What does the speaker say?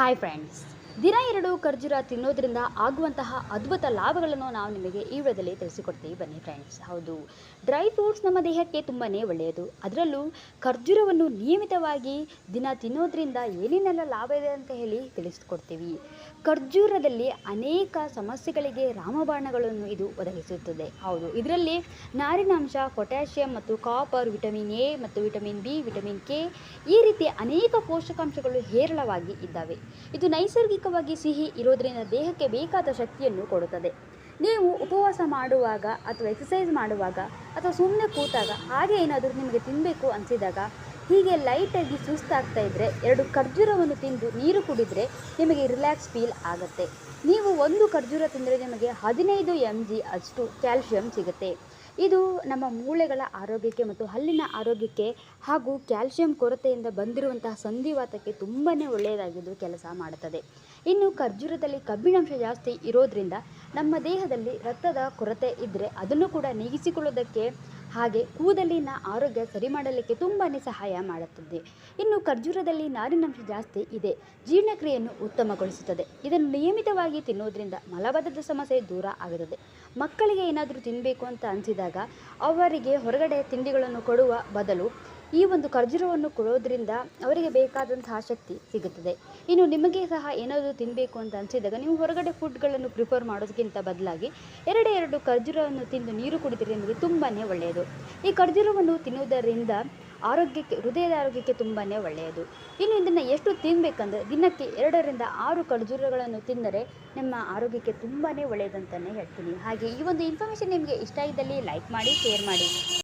Hi friends ದಿನ ಎರಡು ಖರ್ಜೂರ ತಿನ್ನೋದ್ರಿಂದ ಆಗುವಂತಹ ಅದ್ಭುತ ಲಾಭಗಳನ್ನು ನಾವು ನಿಮಗೆ ಈ ವಿಡಿಯೋದಲ್ಲಿ ತಿಳಿಸಿಕೊಡ್ತೀವಿ. ಬನ್ನಿ ಫ್ರೆಂಡ್ಸ್ ಹೌದು. ಡ್ರೈ ಫ್ರೂಟ್ಸ್ ನಮ್ಮ ದೇಹಕ್ಕೆ ತುಂಬಾ ಒಳ್ಳೆಯದು. ಅದರಲ್ಲೂ ಖರ್ಜೂರವನ್ನು ನಿಯಮಿತವಾಗಿ ದಿನ ತಿನ್ನೋದ್ರಿಂದ ಏನೇನೆಲ್ಲ ಲಾಭ ಇದೆ ಅಂತ ಹೇಳಿ ತಿಳಿಸಿಕೊಡ್ತೀವಿ. ಖರ್ಜೂರದಲ್ಲಿ ಅನೇಕ ಸಮಸ್ಯೆಗಳಿಗೆ ರಾಮಬಾಣಗಳನ್ನು ಇದು ಒದಗಿಸುತ್ತದೆ. ಹೌದು. ಇದರಲ್ಲಿ ನಾರಿನಾಂಶ, ಪೊಟ್ಯಾಷಿಯಂ ಮತ್ತು ಕಾಪರ್ ವಿಟಮಿನ್ ಎ ಮತ್ತು ವಿಟಮಿನ್ ಬಿ ವಿಟಮಿನ್ ಕೆ ಈ ರೀತಿ ಅನೇಕ ಪೋಷಕಾಂಶಗಳು ಹೇರಳವಾಗಿ ಇದ್ದಾವೆ. ಇದು ನೈಸರ್ಗಿಕವಾಗಿ ಸಿಹಿ ಇರೋದರಿಂದ ದೇಹಕ್ಕೆ ಬೇಕಾದ ಶಕ್ತಿಯನ್ನು ಕೊಡುತ್ತದೆ. ನೀವು ಉಪವಾಸ ಮಾಡುವಾಗ ಅಥವಾ ಎಕ್ಸಸೈಸ್ ಮಾಡುವಾಗ ಅಥವಾ ಸುಮ್ಮನೆ ಕೂತಾಗ ಹಾಗೆ ಏನಾದರೂ ನಿಮಗೆ ತಿನ್ನಬೇಕು ಅನಿಸಿದಾಗ ಹೀಗೆ ಲೈಟಾಗಿ ಸುಸ್ತಾಗ್ತಾ ಇದ್ದರೆ ಎರಡು ಖರ್ಜೂರವನ್ನು ತಿಂದು ನೀರು ಕುಡಿದರೆ ನಿಮಗೆ ರಿಲ್ಯಾಕ್ಸ್ ಫೀಲ್ ಆಗುತ್ತೆ. ನೀವು ಒಂದು ಖರ್ಜೂರ ತಿಂದರೆ ನಿಮಗೆ ಹದಿನೈದು ಎಂ ಜಿ ಅಷ್ಟು ಕ್ಯಾಲ್ಶಿಯಂ ಸಿಗುತ್ತೆ. ಇದು ನಮ್ಮ ಮೂಳೆಗಳ ಆರೋಗ್ಯಕ್ಕೆ ಮತ್ತು ಹಲ್ಲಿನ ಆರೋಗ್ಯಕ್ಕೆ ಹಾಗೂ ಕ್ಯಾಲ್ಸಿಯಂ ಕೊರತೆಯಿಂದ ಬಂದಿರುವಂತಹ ಸಂಧಿವಾತಕ್ಕೆ ತುಂಬಾ ಒಳ್ಳೆಯದಾಗಿದ್ದು ಕೆಲಸ ಮಾಡುತ್ತದೆ. ಇನ್ನು ಖರ್ಜೂರದಲ್ಲಿ ಕಬ್ಬಿಣಾಂಶ ಜಾಸ್ತಿ ಇರೋದ್ರಿಂದ ನಮ್ಮ ದೇಹದಲ್ಲಿ ರಕ್ತದ ಕೊರತೆ ಇದ್ದರೆ ಅದನ್ನು ಕೂಡ ನೀಗಿಸಿಕೊಳ್ಳೋದಕ್ಕೆ ಹಾಗೆ ಕೂದಲಿನ ಆರೋಗ್ಯ ಸರಿ ಮಾಡಲಿಕ್ಕೆ ತುಂಬಾ ಸಹಾಯ ಮಾಡುತ್ತದೆ. ಇನ್ನು ಖರ್ಜೂರದಲ್ಲಿ ನಾರಿನಂಶ ಜಾಸ್ತಿ ಇದೆ. ಜೀರ್ಣಕ್ರಿಯೆಯನ್ನು ಉತ್ತಮಗೊಳಿಸುತ್ತದೆ. ಇದನ್ನು ನಿಯಮಿತವಾಗಿ ತಿನ್ನೋದ್ರಿಂದ ಮಲಬದ್ಧದ ಸಮಸ್ಯೆ ದೂರ ಆಗುತ್ತದೆ. ಮಕ್ಕಳಿಗೆ ಏನಾದರೂ ತಿನ್ನಬೇಕು ಅಂತ ಅನಿಸಿದಾಗ ಅವರಿಗೆ ಹೊರಗಡೆ ತಿಂಡಿಗಳನ್ನು ಕೊಡುವ ಬದಲು ಈ ಒಂದು ಖರ್ಜೂರವನ್ನು ಕೊಡೋದ್ರಿಂದ ಅವರಿಗೆ ಬೇಕಾದಂತಹ ಶಕ್ತಿ ಸಿಗುತ್ತದೆ. ಇನ್ನು ನಿಮಗೆ ಸಹ ಏನಾದರೂ ತಿನ್ನಬೇಕು ಅಂತ ಅನಿಸಿದಾಗ ನೀವು ಹೊರಗಡೆ ಫುಡ್ಗಳನ್ನು ಪ್ರಿಫರ್ ಮಾಡೋದಕ್ಕಿಂತ ಬದಲಾಗಿ ಎರಡೇ ಎರಡು ಖರ್ಜೂರವನ್ನು ತಿಂದು ನೀರು ಕುಡಿದರೆ ನಿಮಗೆ ತುಂಬಾ ಒಳ್ಳೆಯದು. ಈ ಖರ್ಜೂರವನ್ನು ತಿನ್ನುವುದರಿಂದ ಆರೋಗ್ಯಕ್ಕೆ, ಹೃದಯದ ಆರೋಗ್ಯಕ್ಕೆ ತುಂಬಾ ಒಳ್ಳೆಯದು. ಇನ್ನು ಇದನ್ನು ಎಷ್ಟು ತಿನ್ನಬೇಕಂದ್ರೆ ದಿನಕ್ಕೆ ಎರಡರಿಂದ ಆರು ಖರ್ಜೂರಗಳನ್ನು ತಿಂದರೆ ನಮ್ಮ ಆರೋಗ್ಯಕ್ಕೆ ತುಂಬಾ ಒಳ್ಳೆಯದಂತಲೇ ಹೇಳ್ತೀನಿ. ಹಾಗೆ ಈ ಒಂದು ಇನ್ಫಾರ್ಮೇಷನ್ ನಿಮಗೆ ಇಷ್ಟ ಇದ್ದಲ್ಲಿ ಲೈಕ್ ಮಾಡಿ ಶೇರ್ ಮಾಡಿ.